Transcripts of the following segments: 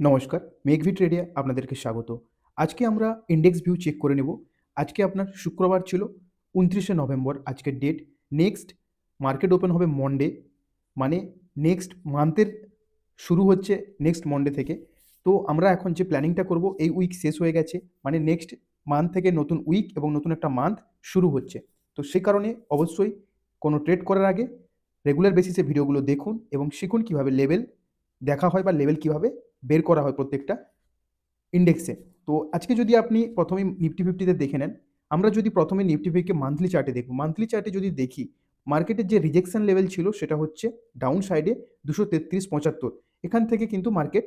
নমস্কার মেঘভি ট্রেডে আপনাদেরকে স্বাগত। আজকে আমরা ইন্ডেক্স ভিউ চেক করে নেব। আজকে আপনার শুক্রবার ছিল, উনত্রিশে নভেম্বর, আজকের ডেট নেক্সট মার্কেট ওপেন হবে মন্ডে মানে নেক্সট মান্থের শুরু হচ্ছে নেক্সট মন্ডে থেকে। তো আমরা এখন যে প্ল্যানিংটা করব, এই উইক শেষ হয়ে গেছে মানে নেক্সট মান্থ থেকে নতুন উইক এবং নতুন একটা মান্থ শুরু হচ্ছে। তো সে কারণে অবশ্যই কোনো ট্রেড করার আগে রেগুলার বেসিসে ভিডিওগুলো দেখুন এবং শিখুন কীভাবে লেভেল দেখা হয় বা লেভেল কীভাবে বের করা হয় প্রত্যেকটা ইন্ডেক্সে তো আজকে যদি আপনি প্রথমে নিফটি ফিফটিতে দেখে নেন, আমরা যদি প্রথমে নিফটি ফিফটিকে মান্থলি চার্টে দেখব মান্থলি চার্টে যদি দেখি মার্কেটের যে রিজেকশন লেভেল ছিল সেটা হচ্ছে ডাউন সাইডে দুশো তেত্রিশ পঁচাত্তর। এখান থেকে কিন্তু মার্কেট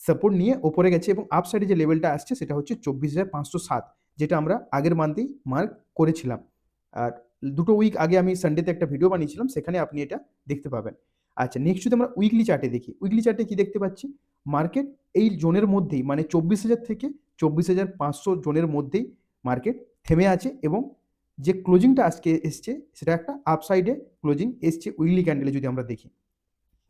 সাপোর্ট নিয়ে ওপরে গেছে এবং আপ সাইডে যে লেভেলটা আসছে সেটা হচ্ছে চব্বিশ হাজার পাঁচশো সাত, যেটা আমরা আগের মান্থেই মার্ক করেছিলাম। আর দুটো উইক আগে আমি সানডেতে একটা ভিডিও বানিয়েছিলাম, সেখানে আপনি এটা দেখতে পাবেন। আচ্ছা নেক্সট যদি আমরা উইকলি চার্টে দেখি উইকলি চার্টে কি দেখতে পাচ্ছি? মার্কেট এই জোনের মধ্যেই মানে চব্বিশ হাজার থেকে চব্বিশ হাজার পাঁচশো জোনের মধ্যেই মার্কেট থেমে আছে এবং যে ক্লোজিংটা আজকে এসছে, সেটা একটা আপসাইডে ক্লোজিং এসছে উইকলি ক্যান্ডেলে যদি আমরা দেখি।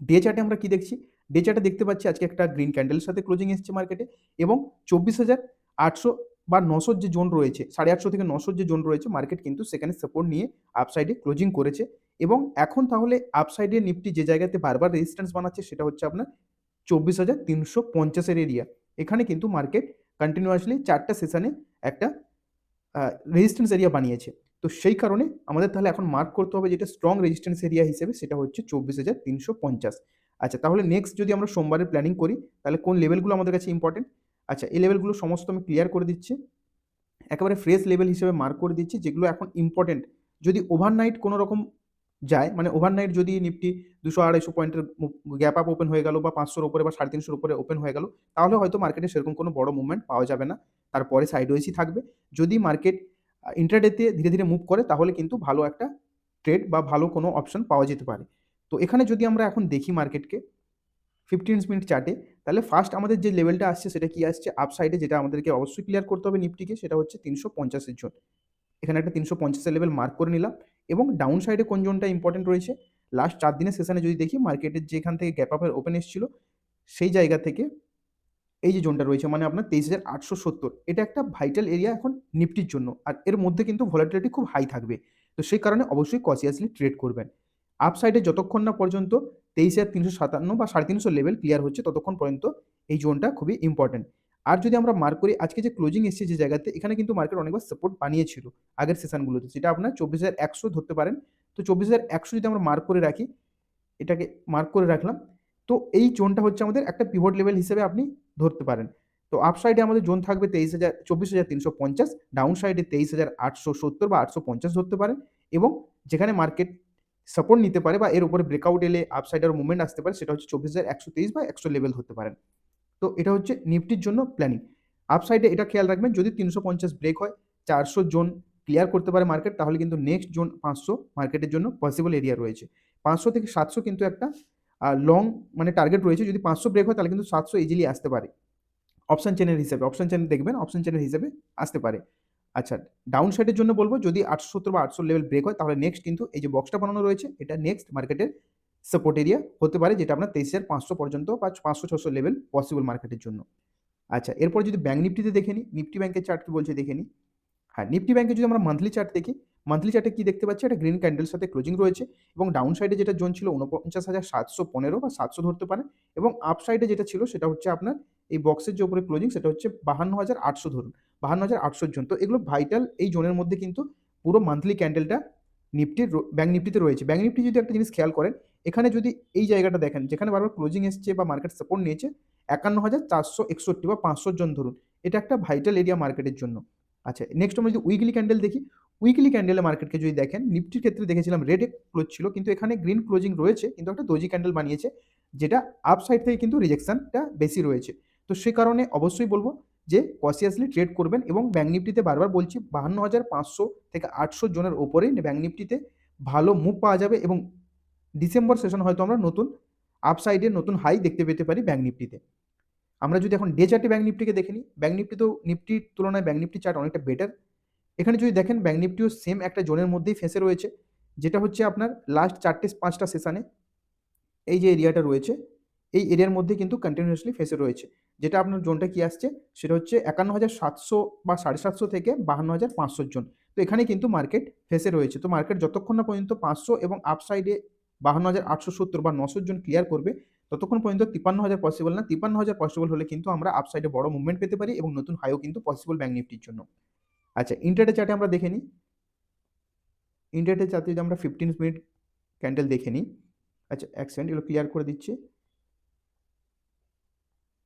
ডে চার্টে আমরা কি দেখছি? ডে চার্টে দেখতে পাচ্ছি আজকে একটা গ্রিন ক্যান্ডেলের সাথে ক্লোজিং এসছে মার্কেটে এবং চব্বিশ হাজার আটশো বা নশোর যে জোন রয়েছে, সাড়ে আটশো থেকে নশোর যে জোন রয়েছে মার্কেট কিন্তু সেখানে সাপোর্ট নিয়ে আপসাইডে ক্লোজিং করেছে এবং এখন তাহলে আপসাইডে নিফটি যে জায়গাতে বারবার রেজিস্ট্যান্স বানাচ্ছে, সেটা হচ্ছে আপনার চব্বিশ হাজার তিনশো পঞ্চাশের এরিয়া এখানে কিন্তু মার্কেট কন্টিনিউয়াসলি চারটা সেশনে একটা রেজিস্ট্যান্স এরিয়া বানিয়েছে। তো সেই কারণে আমাদের তাহলে এখন মার্ক করতে হবে যেটা স্ট্রং রেজিস্ট্যান্স এরিয়া হিসেবে, সেটা হচ্ছে চব্বিশ হাজার তিনশো পঞ্চাশ। আচ্ছা তাহলে নেক্সট যদি আমরা সোমবারের প্ল্যানিং করি, তাহলে কোন লেভেলগুলো আমাদের কাছে ইম্পর্টেন্ট আচ্ছা এই লেভেলগুলো সমস্ত আমি ক্লিয়ার করে দিচ্ছি। একেবারে ফ্রেশ লেভেল হিসেবে মার্ক করে দিচ্ছি, যেগুলো এখন ইম্পর্টেন্ট যদি ওভারনাইট কোনো রকম যায়। মানে ওভারনাইট যদি নিফটি দুশো আড়াইশো পয়েন্টের গ্যাপ আপ ওপেন হয়ে গেল বা পাঁচশোর উপরে বা সাড়ে তিনশোর উপরে ওপেন হয়ে গেল, তাহলে হয়তো মার্কেটে সেরকম কোনো বড় মুভমেন্ট পাওয়া যাবে না। তারপরে সাইডওয়েজই থাকবে। যদি মার্কেট ইন্টারডেতে ধীরে ধীরে মুভ করে, তাহলে কিন্তু ভালো একটা ট্রেড বা ভালো কোনো অপশন পাওয়া যেতে পারে। তো এখানে যদি আমরা এখন দেখি মার্কেটকে ফিফটিন মিনিট চার্টে তাহলে ফার্স্ট আমাদের যে লেভেলটা আসছে, সেটা কি আসছে? আপ সাইডে যেটা আমাদেরকে অবশ্যই ক্লিয়ার করতে হবে নিফটিকে সেটা হচ্ছে তিনশো পঞ্চাশের জোন এখানে একটা তিনশো পঞ্চাশের লেভেল মার্ক করে নিলাম। এবং ডাউন সাইডে কোন জোনটা ইম্পর্টেন্ট রয়েছে? লাস্ট চার দিনের সেশনে যদি দেখি মার্কেটের যেখান থেকে গ্যাপ আপের ওপেন এসেছিল, সেই জায়গা থেকে এই যে জোনটা রয়েছে মানে আপনার তেইশ হাজার আটশো সত্তর, এটা একটা ভাইটাল এরিয়া এখন নিফটির জন্য। আর এর মধ্যে কিন্তু ভলাটিলিটি খুব হাই থাকবে। তো সেই কারণে অবশ্যই কসিয়াসলি ট্রেড করবেন। আপ সাইডে যতক্ষণ না পর্যন্ত তেইশ হাজার তিনশো সাতান্ন বা সাড়ে তিনশো লেভেল ক্লিয়ার হচ্ছে, ততক্ষণ পর্যন্ত এই জোনটা খুবই ইম্পর্টেন্ট আর যদি আমরা মার্ক করি, আজকে যে ক্লোজিং এসছে যে জায়গাতে, এখানে কিন্তু মার্কেট অনেকবার সাপোর্ট বানিয়েছিল আগের সেশনগুলোতে সেটা আপনার চব্বিশ হাজার একশো ধরতে পারেন। তো চব্বিশ হাজার একশো যদি আমরা মার্ক করে রাখি, এটাকে মার্ক করে রাখলাম, তো এই জোনটা হচ্ছে আমাদের একটা পিভট লেভেল হিসেবে আপনি ধরতে পারেন। তো আপ সাইডে আমাদের জোন থাকবে তেইশ হাজার, চব্বিশ হাজার তিনশো পঞ্চাশ ডাউন সাইডে তেইশ হাজার আটশো সত্তর বা আটশো পঞ্চাশ ধরতে পারেন এবং যেখানে মার্কেট সাপোর্ট নিতে পারে বা এর উপরে ব্রেকআউট এলে আপ সাইডের মুভমেন্ট আসতে পারে, সেটা হচ্ছে চব্বিশ হাজার একশো তেইশ বা একশো লেভেল ধরতে পারেন। তো এটা হচ্ছে নিফটির জন্য প্ল্যানিং আপ সাইডে এটা খেয়াল রাখবেন, যদি তিনশো পঞ্চাশ ব্রেক হয়, চারশো জোন ক্লিয়ার করতে পারে মার্কেট তাহলে কিন্তু নেক্সট জোন পাঁচশো মার্কেটের জন্য পসিবল এরিয়া রয়েছে। পাঁচশো থেকে সাতশো কিন্তু একটা লং মানে টার্গেট রয়েছে। যদি পাঁচশো ব্রেক হয়, তাহলে কিন্তু সাতশো ইজিলি আসতে পারে। অপশান চেনের হিসেবে অপশন চেন দেখবেন অপশন চেনের হিসেবে আসতে পারে। আচ্ছা ডাউন সাইডের জন্য বলব, যদি আটশো সত্তর বা আটশো লেভেল ব্রেক হয়, তাহলে নেক্সট কিন্তু এই যে বক্সটা বানানো রয়েছে, এটা নেক্সট মার্কেটের সাপোর্ট এরিয়া হতে পারে যেটা আপনার তেইশ হাজার পাঁচশো পর্যন্ত বা পাঁচশো, ছশো লেভেল পসিবল মার্কেটের জন্য। আচ্ছা এরপর যদি ব্যাঙ্ক নিফটিতে দেখে নিই নিফটি ব্যাঙ্কের চার্ট কি বলছে দেখে নিই হ্যাঁ নিফটি ব্যাঙ্কে যদি আমরা মান্থলি চার্ট দেখি মান্থলি চার্টে কি দেখতে পাচ্ছি? একটা গ্রিন ক্যান্ডেলের সাথে ক্লোজিং রয়েছে এবং ডাউন সাইডে যেটা জোন ছিল উনপঞ্চাশ হাজার সাতশো পনেরো বা সাতশো ধরতে পারে এবং আপ সাইডে যেটা ছিল সেটা হচ্ছে আপনার এই বক্সের যে উপরে ক্লোজিং সেটা হচ্ছে বাহান্ন হাজার আটশো ধরুন, বাহান্ন হাজার আটশোর জোন তো এগুলো ভাইটাল এই জোনের মধ্যে কিন্তু পুরো মান্থলি ক্যান্ডেলটা নিফটির ব্যাঙ্ক নিফটিতে রয়েছে। ব্যাঙ্ক নিফটি যদি একটা জিনিস খেয়াল করেন এখানে যদি এই জায়গাটা দেখেন, যেখানে বারবার ক্লোজিং এসছে বা মার্কেট সাপোর্ট নিয়েছে একান্ন হাজার চারশো একষট্টি বা পাঁচশো জন ধরুন, এটা একটা ভাইটাল এরিয়া মার্কেটের জন্য। আচ্ছা নেক্সট আমরা যদি উইকলি ক্যান্ডেল দেখি উইকলি ক্যান্ডেলে মার্কেটকে যদি দেখেন নিফটির ক্ষেত্রে দেখেছিলাম রেড ক্লোজ ছিল, কিন্তু এখানে গ্রিন ক্লোজিং রয়েছে, কিন্তু একটা দোজি ক্যান্ডেল বানিয়েছে, যেটা আপ সাইড থেকে কিন্তু রিজেকশনটা বেশি রয়েছে। তো সে কারণে অবশ্যই বলব যে কসিয়াসলি ট্রেড করবেন এবং ব্যাঙ্ক নিফটিতে বারবার বলছি বাহান্ন হাজার পাঁচশো থেকে আটশো জনের ওপরেই ব্যাঙ্ক নিফটিতে ভালো মুভ পাওয়া যাবে এবং ডিসেম্বর সেশন হয়তো আমরা নতুন আপ সাইডে নতুন হাই দেখতে পেতে পারি ব্যাঙ্ক নিফটিতে আমরা যদি এখন ডে চার্টে ব্যাঙ্ক নিফটিকে দেখে নিই ব্যাঙ্ক নিফটি তো নিফটির তুলনায় ব্যাঙ্ক নিফটি চার্ট অনেকটা বেটার এখানে যদি দেখেন ব্যাঙ্ক নিফটিও সেম একটা জোনের মধ্যেই ফেঁসে রয়েছে, যেটা হচ্ছে আপনার লাস্ট চারটে পাঁচটা সেশনে এই যে এরিয়াটা রয়েছে, এই এরিয়ার মধ্যে কিন্তু কন্টিনিউয়াসলি ফেসে রয়েছে। যেটা আপনার জোনটা কি আসছে, সেটা হচ্ছে একান্ন হাজার সাতশো বা সাড়ে সাতশো থেকে বাহান্ন হাজার পাঁচশোর জোন। তো এখানে কিন্তু মার্কেট ফেসে রয়েছে। তো মার্কেট যতক্ষণ না পর্যন্ত পাঁচশো এবং আপসাইডে বাহান্ন হাজার আটশো সত্তর বা নশোর জন ক্লিয়ার করবে, ততক্ষণ পর্যন্ত তিপ্পান্ন হাজার পসিবল না, তিপ্পান্ন হাজার পসিবল হলে কিন্তু আমরা আপসাইডে বড় মুভমেন্ট পেতে পারি এবং নতুন হাইও কিন্তু পসিবল ব্যাঙ্ক নিফটির জন্য। আচ্ছা ইন্টারডে চার্টে আমরা দেখে নিই। ইন্টারডে চার্টে যদি আমরা ফিফটিন মিনিট ক্যান্ডেল দেখে নিই। আচ্ছা এক সেকেন্ড এগুলো ক্লিয়ার করে দিচ্ছি।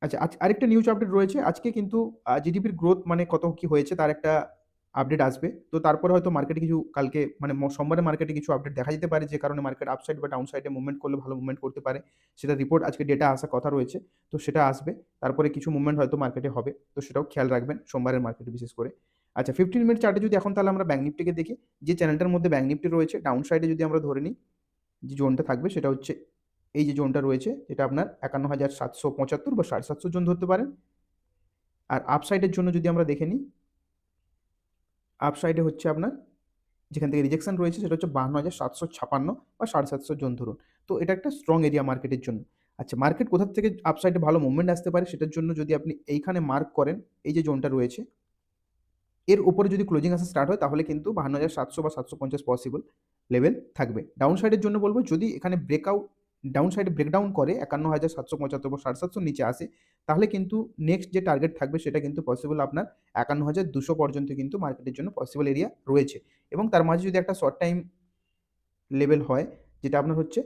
আচ্ছা আজ আরেকটা নিউজ আপডেট রয়েছে। আজকে কিন্তু জিডিপির গ্রোথ মানে কত কি হয়েছে, তার একটা আপডেট আসবে। তো তারপরে হয়তো মার্কেটে কিছু কালকে মানে সোমবারে মার্কেটে কিছু আপডেট দেখা যেতে পারে যে কারণে মার্কেট আপসাইড বা ডাউন সাইডে মুভমেন্ট করলে ভালো মুভমেন্ট করতে পারে। সেটা রিপোর্ট আজকে ডেটা আসার কথা রয়েছে। তো সেটা আসবে। তারপরে কিছু মুভমেন্ট হয়তো মার্কেটে হবে। তো সেটাও খেয়াল রাখবেন সোমবারের মার্কেটে বিশেষ করে। আচ্ছা ফিফটিন মিনিট চার্টে যদি এখন তাহলে আমরা ব্যাঙ্ক নিফটিকে দেখি, যে চ্যানেলটার মধ্যে ব্যাঙ্ক নিফটি রয়েছে ডাউন সাইডে যদি আমরা ধরে নিই, যে জোনটা থাকবে সেটা হচ্ছে এই যে জোনটা রয়েছে, যেটা আপনার একান্ন হাজার সাতশো পঁচাত্তর বা সাড়ে সাতশো জন ধরতে পারেন। আর আপসাইডের জন্য যদি আমরা দেখে নিই আপসাইডে হচ্ছে আপনার, যেখান থেকে রিজেকশন রয়েছে সেটা হচ্ছে বাহান্ন হাজার সাতশো ছাপান্ন বা সাড়ে সাতশো জন ধরুন। তো এটা একটা স্ট্রং এরিয়া মার্কেটের জন্য। আচ্ছা মার্কেট কোথা থেকে আপসাইডে ভালো মুভমেন্ট আসতে পারে সেটার জন্য যদি আপনি এইখানে মার্ক করেন, এই যে জোনটা রয়েছে, এর উপরে যদি ক্লোজিং আসা স্টার্ট হয় তাহলে কিন্তু বাহান্ন হাজার সাতশো বা সাতশো পঞ্চাশ পসিবল লেভেল থাকবে। ডাউন সাইডের জন্য বলব যদি এখানে ব্রেকআউট ডাউন সাইডে ব্রেকডাউন করে একান্ন হাজার সাতশো পঁচাত্তর সাড়ে সাতশোর নিচে আসে, তাহলে কিন্তু নেক্সট যে টার্গেট থাকবে সেটা কিন্তু পসিবল আপনার একান্ন হাজার দুশো পর্যন্ত কিন্তু মার্কেটের জন্য পসিবল এরিয়া রয়েছে। এবং তার মাঝে যদি একটা শর্ট টাইম লেভেল হয়, যেটা আপনার হচ্ছে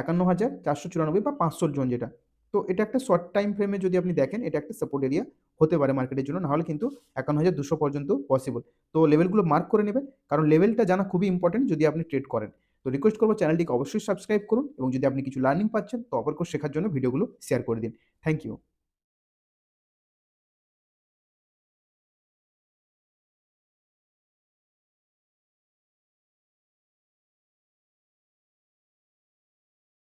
একান্ন হাজার চারশো চুরানব্বই বা পাঁচশোর জোন যেটা, তো এটা একটা শর্ট টাইম ফ্রেমে যদি আপনি দেখেন, এটা একটা সাপোর্ট এরিয়া হতে পারে মার্কেটের জন্য, নাহলে কিন্তু একান্ন হাজার দুশো পর্যন্ত পসিবল তো লেভেলগুলো মার্ক করে নেবেন, কারণ লেভেলটা জানা খুবই ইম্পর্টেন্ট যদি আপনি ট্রেড করেন। তো রিকোয়েস্ট করব চ্যানেলটিকে অবশ্যই সাবস্ক্রাইব করুন এবং যদি আপনি কিছু লার্নিং পাচ্ছেন, তো অপরকে শেখার জন্য ভিডিওগুলো শেয়ার করে দিন। Thank you